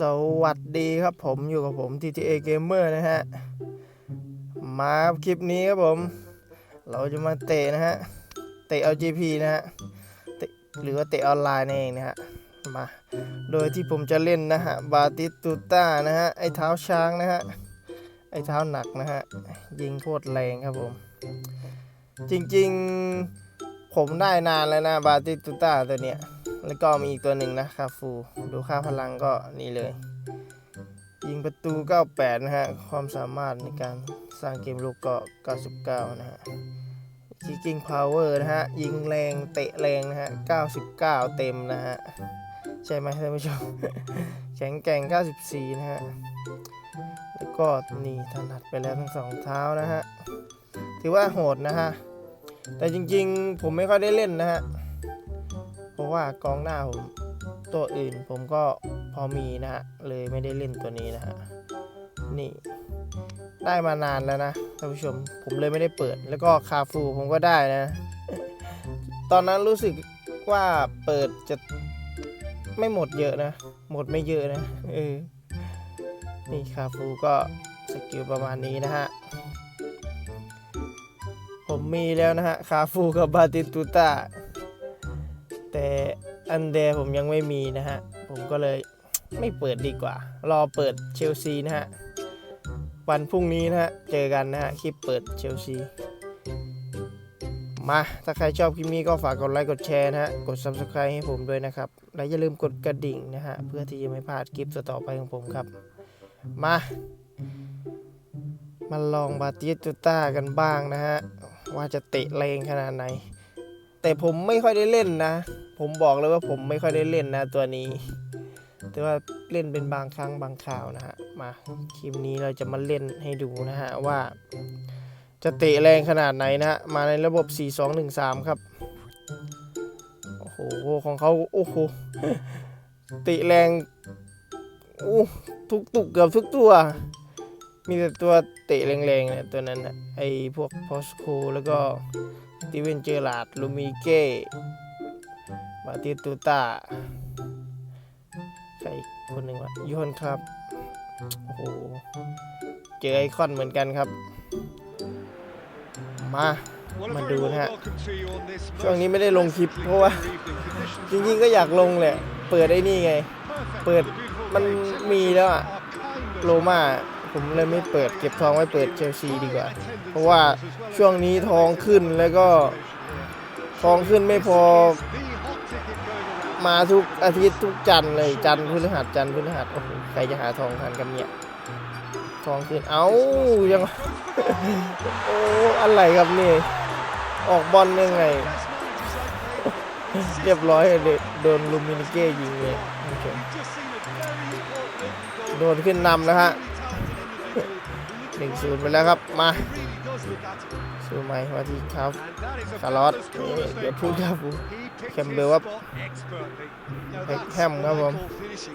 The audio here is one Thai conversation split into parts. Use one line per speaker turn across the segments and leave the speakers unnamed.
สวัสดีครับผมอยู่กับผม TTA Gamer นะฮะ มาคลิปนี้ครับผม เราจะมาเตะนะฮะ เตะ LGP นะฮะหรือว่าเตะออนไลน์นั่นเองนะฮะ มา โดยที่ผมจะเล่นนะฮะ บาติตูต้านะฮะ ไอ้เท้าช้างนะฮะ ไอ้เท้าหนักนะฮะ ยิงโคตรแรงครับผม จริงๆ ผมได้นานแล้วนะ บาติตูต้าตัวเนี้ย แล้วก็มีอีกตัวหนึ่งนะคาฟู ดูค่าพลังก็นี่เลย ยิงประตู 98 นะฮะ ความสามารถในการสร้างเกมลูกก็ 99 นะฮะคิกกิ้งพาวเวอร์นะฮะ ยิงแรงเตะแรงนะฮะ 99 เต็มนะฮะ ใช่ไหมท่านผู้ชม แข็งแกร่ง 94 นะฮะ แล้วก็นี่ถนัดไปแล้วทั้งสองเท้านะฮะ ถือว่าโหดนะฮะ แต่จริงๆ ผมไม่ค่อยได้เล่นนะฮะเพราะ ว่ากองหน้าผมตัวอื่นผมก็พอมีนะฮะเลยไม่ได้เล่นตัวนี้นะฮะนี่ได้มานานแล้วนะท่านผู้ชมผมเลยไม่ได้เปิด แล้วก็คาฟูผมก็ได้นะ ตอนนั้นรู้สึกว่าเปิดจะไม่หมดเยอะนะ หมดไม่เยอะนะเออนี่คาฟูก็สกิลประมาณนี้นะฮะผมมีแล้วนะฮะคาฟูกับบาติตูต้า แต่อันเดผมยังไม่มีนะฮะ ผมก็เลยไม่เปิดดีกว่า รอเปิดเชลซีนะฮะ วันพรุ่งนี้นะฮะ เจอกันนะฮะ คลิปเปิดเชลซี มา ถ้าใครชอบคลิปนี้ก็ฝากกดไลค์ กดแชร์นะฮะ กด Subscribe ให้ผมด้วยนะครับ และอย่าลืมกดกระดิ่งนะฮะ เพื่อที่จะไม่พลาดคลิปต่อๆไปของผมครับ มา มาลองบาติสตูต้ากันบ้างนะฮะ ว่าจะเตะแรงขนาดไหน แต่ผมไม่ค่อยได้เล่นนะ ผมบอกเลยว่าผมไม่ค่อยได้เล่นนะตัวนี้ แต่ว่าเล่นเป็นบางครั้งบางคราวนะฮะ มาคลิปนี้เราจะมาเล่นให้ดูนะฮะว่า จะเตะแรงขนาดไหนนะฮะ มาในระบบ 4-2-1-3 ครับ โอ้โห ของเขาโอ้โหเตะแรงโอ้ทุกตุกเกือบทุกตัว มีแต่ตัวเตะแรงๆเนี่ยตัวนั้นนะไอพวกพอสโคแล้วก็สตีเวนเจอร์ลาดลูมิเก้ บาติตูต้าใครอีกคนหนึ่งวะยอนครับ โอ้โห เจอไอคอนเหมือนกันครับ มา มาดูนะฮะ ช่วงนี้ไม่ได้ลงคลิปเพราะว่า จริงๆก็อยากลงแหละ เปิดไอ้นี่ไง เปิดมันมีแล้วอะโลมาผมเลยไม่เปิดเก็บทองไว้เปิดเชลซีดีกว่า เพราะว่าช่วงนี้ทองขึ้นแล้วก็ทองขึ้นไม่พอ มาทุกอาทิตย์ทุกจันเลยจันทร์พฤหัสจันทร์พฤหัสโอ้โหใครจะหาทองทันกันเนี่ยทองขึ้นเอ้ายังโอ้อะไรครับนี่ ออกบอลยังไง เรียบร้อยเลยโดนลูมินิเก้ยิงเลยโดนขึ้นนำนะฮะหนึ่งศูนย์ไปแล้วครับ มา สู้ไหมมาที่ครับคาร์ลอสนี่เดี๋ยวพูดครับผมแคมเบลว่าแบ็คแฮมครับผม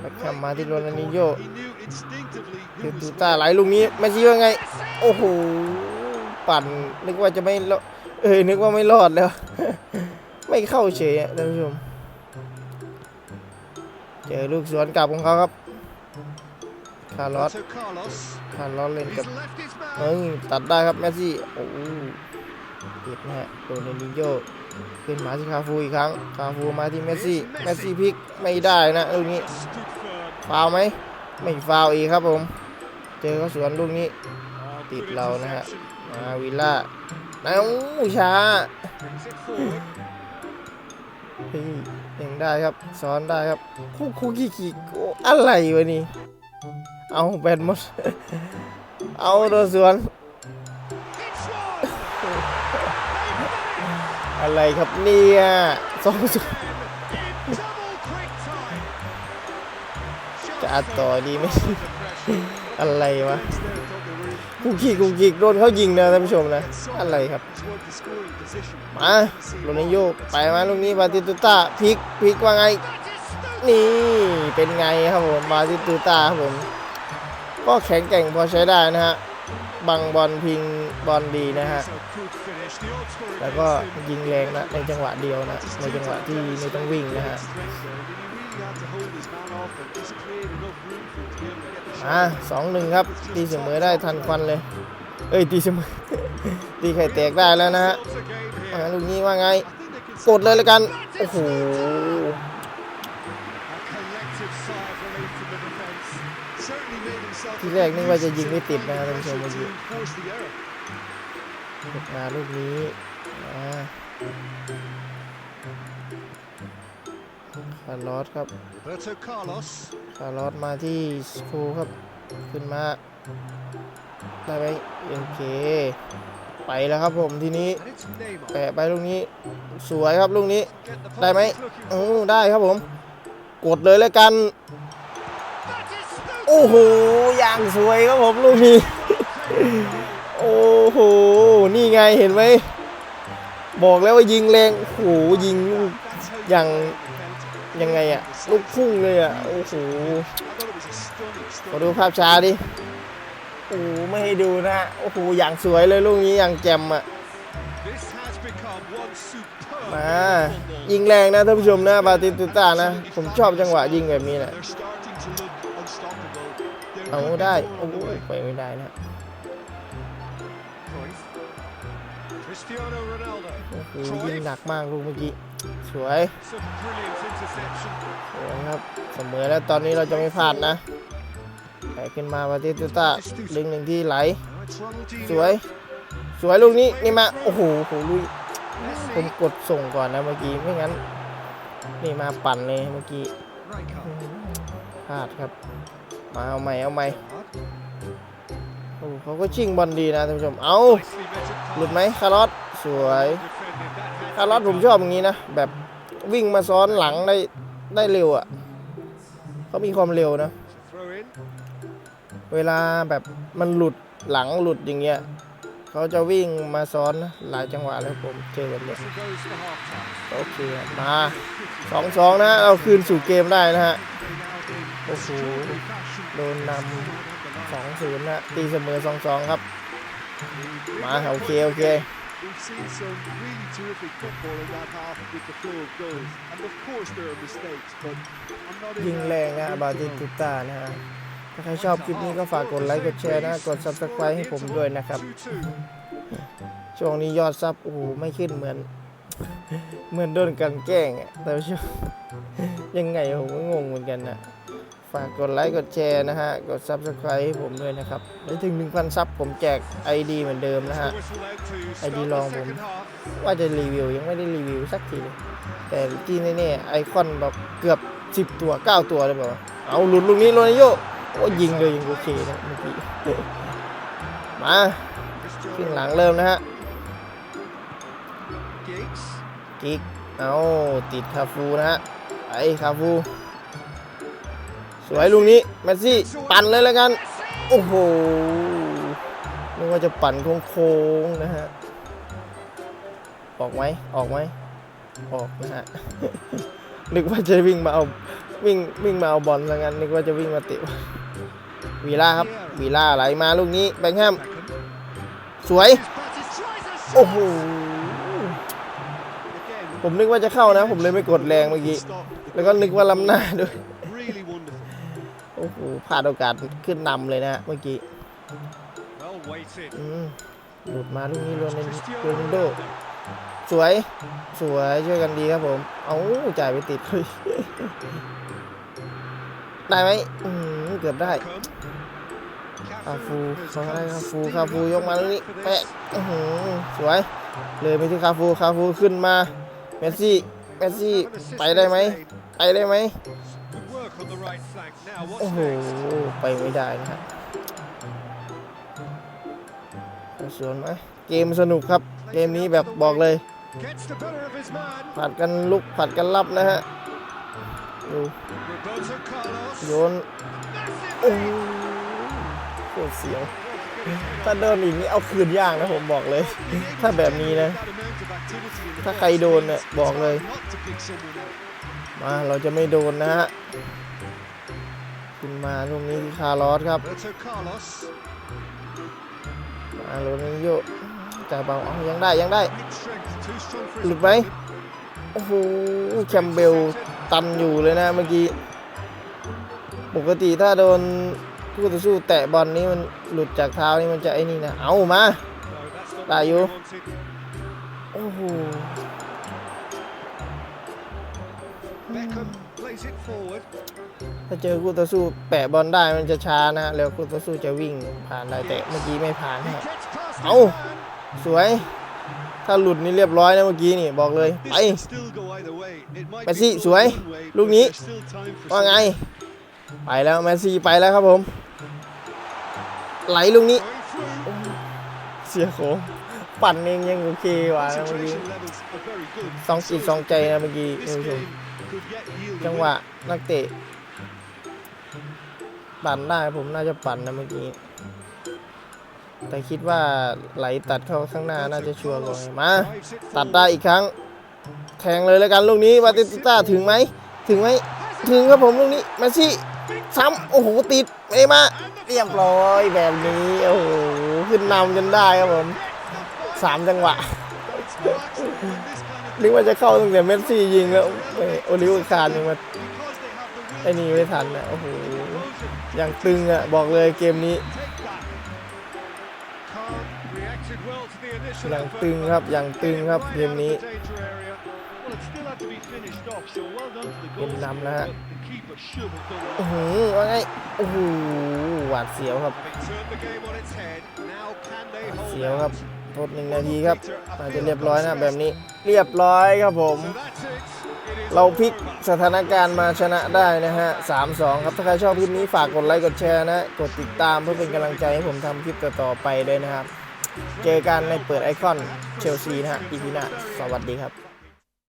แบ็คแฮมมาที่โรนัลดินโญ่คือตูต้าไหลลูกนี้ไม่ใช่ว่าไง โอ้โห ปั่น นึกว่าจะไม่รอดเอ้ยนึกว่าไม่รอดแล้ว ไม่เข้าเฉยอะท่านผู้ชม เจอลูกสวนกลับของเขาครับคาร์ลอสคาร์ลอสเล่นกับ เอ้ยตัดได้ครับแมสซี่ โอ้โหติดนะฮะโดนเนนิโยขึ้นมาที่คาฟูอีกครั้ง คาฟูมาที่เมสซี่เมสซี่พลิกไม่ได้นะลูกนี้ ฟาวไหม ไม่ฟาวอีกครับผม เจอเขาสวนลูกนี้ ติดเรานะฮะ มาวิลล่าเอ้าช้าเฮ้ยยังได้ครับ ซ้อนได้ครับ คู่คู่ขี้ขี้โอ้อะไรวะนี่ เอาแบนหมด เอาโดนสวน อะไรครับเนี่ยสองศูนย์จะอัดต่อดีไหมอะไรวะกูขี่กูขี่โดนเขายิงนะท่านผู้ชมนะ อะไรครับ มาลูกนี้โยไปมาลูกนี้บาติตุต้าพลิกพลิกว่าไง นี่เป็นไงครับผมบาติตุต้าครับผม ก็แข็งแกร่งพอใช้ได้นะฮะ บังบอลพิงบอลดีนะฮะ แล้วก็ยิงแรงนะในจังหวะเดียวนะ ในจังหวะที่ไม่ต้องวิ่งนะฮะอะสองหนึ่งครับ ตีเสมอได้ทันควันเลย เอ้ยตีเสมอ ตีไข่แตกได้แล้วนะฮะมาลูกนี้ว่าไง กดเลยแล้วกัน โอ้โห แรกนึกว่าจะยิงไม่ติดนะครับท่านผู้ชมเมื่อกี้กดมาลูกนี้คาร์ลอสครับคาร์ลอสมาที่สคูครับ ขึ้นมาได้ไหมโอเค ไปแล้วครับผมทีนี้แปะไปลูกนี้ สวยครับลูกนี้ ได้ไหม
pass he's looking
อื
for.
อได้ครับผม กดเลยแล้วกัน อ้โหอย่างสวยครับผมลูกนี้ โอ้โห นี่ไงเห็นไหม บอกแล้วว่ายิงแรงโอ้โหยิงอย่างยังไงอะลูกพุ่งเลยอะโอ้โห
I thought it was a stunning,
ขอ
stunning
ดูภาพช้าดิโอ้โหไม่ให้ดูนะโอ้โหอย่างสวยเลยลูกนี้อย่างแจ่มอะมายิงแรงนะท่านผู้ชมนะบาติสตุต้านะ ผมชอบจังหวะยิงแบบนี้แหละ เอาได้โอ้
on
โหไปไม่ได้นะโอ้โหยิงหนักมากลูกเมื่อกี้ สวย
Some brilliant interception.
สวยครับเสมอแล้วตอนนี้เราจะไม่พลาดนะไปขึ้นมาบาติสตุต้าดึงหนึ่งที่ไหล สวย สวยลูกนี้นี่มาโอ้โหโหลุยผมกดส่งก่อนนะเมื่อกี้ไม่งั้น นี่มาปั่นเลยเมื่อกี้พลาดครับ มาเอาใหม่เอาใหม่โอ้เขาก็ชิงบอลดีนะท่านผู้ชม เอาหลุดไหมคาร์ลอสสวยคาร์ลอสผมชอบอย่างนี้นะ แบบวิ่งมาซ้อนหลังได้ได้เร็วอะเขามีความเร็วนะ เวลาแบบมันหลุดหลังหลุดอย่างเงี้ยเขาจะวิ่งมาซ้อนหลายจังหวะแล้วผมเจอแบบเนี้ยโอเคมาสองสองนะเราคืนสู่เกมได้นะฮะ โอ้โห โดนนำสองศูนย์นะตีเสมอสองสองครับ มาโอเค โอเค
We've seen some really terrific football in that half with the flow of goals. And of course there are mistakes, but I'm not in
ยิงแรงนะบาติตุตานะฮะ ถ้าใครชอบคลิปนี้ก็ฝากกดไลค์กดแชร์นะ กด subscribe ให้ผมด้วยนะครับ ช่วงนี้ยอดซับโอ้โหไม่ขึ้นเหมือน เหมือนโดนกลันแกล้งอะแต่ว่าช่วงยังไงผมก็งงเหมือนกันนะ ฝากกดไลค์กดแชร์นะฮะ กด subscribe ให้ผมด้วยนะครับได้ถึง 1,000 ซับผมแจก ID เหมือนเดิมนะฮะ
The whistle out to
ไอดี
start
ลองผม ว่าจะรีวิว ยังไม่ได้รีวิวสักทีเลยแต่ที่แน่ๆไอคอนแบบเกือบ 10 ตัว 9 ตัวเลยแบบเอาหลุดลูกนี้โรนัลโยโอ้ยิงเลยยิงโอเคนะเมื่อกี้มาครึ่งหลังเริ่มนะฮะกิกเอาติดคาฟูนะฮะไอคาฟู วยลูกนี้แมสซี่ปั่นเลยแล้วกัน โอ้โหนึกว่าจะปั่นโค้งๆนะฮะ ออกไหมออกไหมออกนะฮะ นึกว่าจะวิ่งมาเอาวิ่งวิ่งมาเอาบอลซะงั้นนึกว่าจะวิ่งมาเตะวีล่าครับวีล่าไหลมาลูกนี้แบงแฮมสวย โอ้โหผมนึกว่าจะเข้านะ ผมเลยไม่กดแรงเมื่อกี้ แล้วก็นึกว่าล้ำหน้าด้วย อ้โหพลาดโอกาสขึ้นนำเลยนะเมื่อกี้หลุดมาลูกนี้โรนัล
Cristiano
โรนโดสวย สวยช่วยกันดีครับผม เอาจ่ายไปติดเลยได้ไหมเกือบได้คาฟู
has
เขาได้คาฟูคาฟูยกมาลูกนี้แปะสวย เลยไปที่คาฟูคาฟูขึ้นมา เมสซี่ เมสซี่ ไปได้ไหม ไปได้ไหม โอ้โห ไปไม่ได้นะฮะสวนไหมเกมสนุกครับ เกมนี้แบบบอกเลย ผัดกันลุกผัดกันรับนะฮะดูโยน โอ้โหโคตรเสียว ถ้าโดนอีกนี่เอาคืนยากนะผมบอกเลย ถ้าแบบนี้นะ ถ้าใครโดนเนี่ยบอกเลย มาเราจะไม่โดนนะฮะ ขึ้นมาลูกนี้ที่คาร์ลอสครับมาโรนัลโยจ่ายเบาเอยังได้ยังได้หลุดไหมโอ้โหแคมเบลตันอยู่เลยนะเมื่อกี้ปกติถ้าโดนผู้ต่อสู้แตะบอลนี้มันหลุดจากเท้านี่มันจะไอ้นี่นะเอามา
No, that's not
Là
what
vô.
they wanted.
โอ้โห
Beckham plays it forward.
ถ้าเจอคู่ต่อสู้แปะบอลได้มันจะช้านะแล้วคู่ต่อสู้จะวิ่งผ่านได้แต่เมื่อกี้ไม่ผ่าน
He
ฮะ
gets past his
Âu.
man.
สวย ถ้าหลุดนี่เรียบร้อยนะเมื่อกี้นี่บอกเลย
This
ไป
can still go either way. It might
แมส
be
ซี่
close
สวย
one way,
ลูก
but
นี้
there's still time for
ว่าไง
something.
ไปแล้วแมสซี่ไปแล้วครับผม ไหลลูกนี้
Going through.
เสียโขงปั่นเองยังโอเคกว่านะเมื่อกี้
Concentration levels are very good.
สองจิตสองใจนะเมื่อกี้
This
ท่านผู้ชม
game could yet yield a
จัง
win.
หวะนักเตะ ปั่นได้ผมน่าจะปั่นนะเมื่อกี้ แต่คิดว่าไหลตัดเข้าข้างหน้าน่าจะชัวร์กว่าไงมา
Drives it
ตัด
forward.
ได้อีกครั้ง แทงเลยแล้วกันลูกนี้บาติสต้าถึงไหม ถึงไหม ถึงครับผมลูกนี้แมสซี่ซ้ำโอ้โหติดเอมา เรียบร้อยแบบนี้โอ้โหขึ้นนำจนได้ครับผมสามจังหวะ
It's relaxed when this kind of
นึกว่าจะเข้าตั้งแต่เมสซี่ยิงแล้วเอ้ยโอลิเวอร์คาร์นยังมา
because they have the will
ไอ้นี่ไม่ทันนะโอ้โห
Erosion.
อย่างตึงอะ บอกเลยเกมนี้อย่างตึงครับอย่างตึงครับเกมนี้เกม
น
นำนะฮะโอ้โหว่าไงโอ้โหหวาดเสียวครับเสียวครับทดหนึ่งนาทีครับอาจจะเรียบร้อยนะแบบนี้ เรียบร้อยครับผม เราพลิกสถานการณ์มาชนะได้นะฮะ3-2ครับ ถ้าใครชอบคลิปนี้ฝากกดไลค์กดแชร์นะ กดติดตามเพื่อเป็นกำลังใจให้ผมทำคลิปต่อๆไปด้วยนะครับ เจอกันในเปิดไอคอนเชลซีนะฮะอีพีหน้าสวัสดีครับ